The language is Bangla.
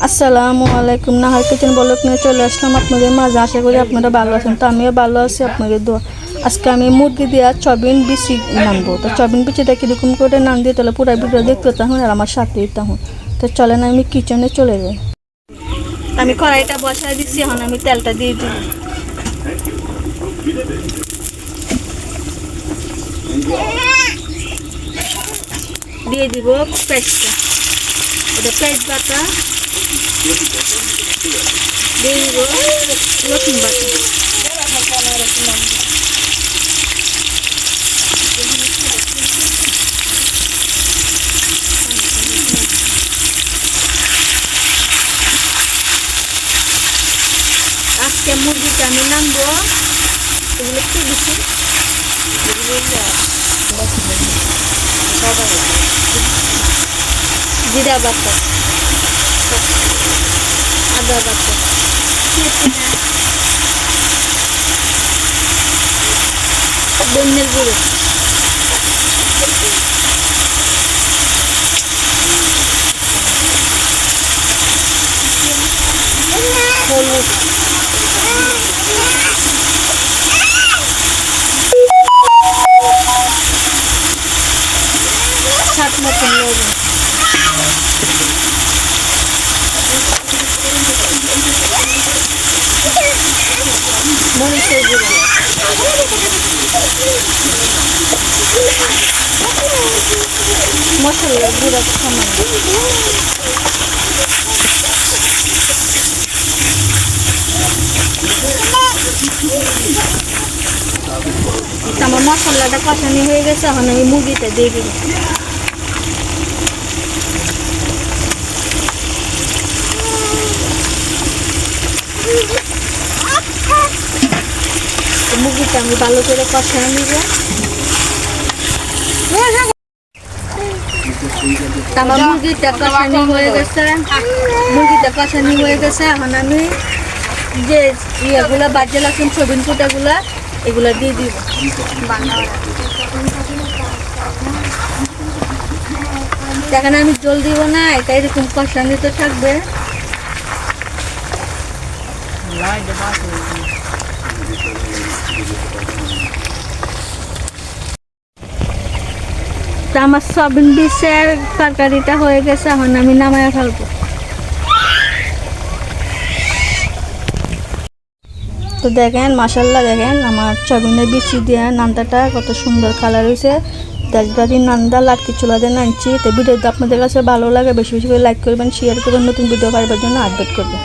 আসসালামু আলাইকুম। নাহার কিচেন ব্লক নিয়ে চলে আসলাম আপনাদের মাঝে। আশা করি আপনারা ভালো আছেন, তো আমিও ভালো আছি, আপনাদের দোয়া। আজকে আমি মুরগি দিয়ে চবিন বিচি নামবো। তো চবিন বিচিটা কীরকম করে নাম দিয়ে তাহলে পুরো ভিডিও দেখতে তখন আর আমার সাথে তখন তো চলেন আমি কিচেনে চলে যাই। আমি কড়াইটা বসায় দিচ্ছি, এখন আমি তেলটা দিয়ে দিই। দিয়ে দিব পেস্টটা। এটা পেস্ট বাটা দিয়ে দিব রসুন বাটা আজকে মুরগিটা আমি নামবো এগুলো কি দিচ্ছি Bir daha bak Ada bak bak. Dönler vurur. Olur. Çakmasın yolunu. মরিচের গুঁড়ো মশলার গুঁড়ো সামান্য তো আমার মশলাটা কষানি হয়ে গেছে এখন আমি মুরগিটা দিয়ে দিব। মুরগিটা আমি ভালো করে কষায় আমার মুরগিটা হয়ে গেছে। মুরগিটা হয়ে গেছে। এখন আমি যে ইয়েগুলো, বাজে লাগছেন দিয়ে আমি জল দিব না, এটা এরকম কষানি তো থাকবে। আমার সবিন বিষের তরকারিটা হয়ে গেছে, এখন আমি নামায় ফেলব। তো দেখেন মাসাল্লাহ দেখেন, আমার চবিনের বিচি দিয়ে নান্দাটা কত সুন্দর কালার হয়েছে। দেশবাড়ি নান্দা লাটকি চুলা দিয়ে নানছি। তো ভিডিওটা আপনাদের কাছে ভালো লাগে, বেশি বেশি করে লাইক করবেন শেয়ার করবেন, নতুন ভিডিও পাইবার জন্য আপডেট করবেন।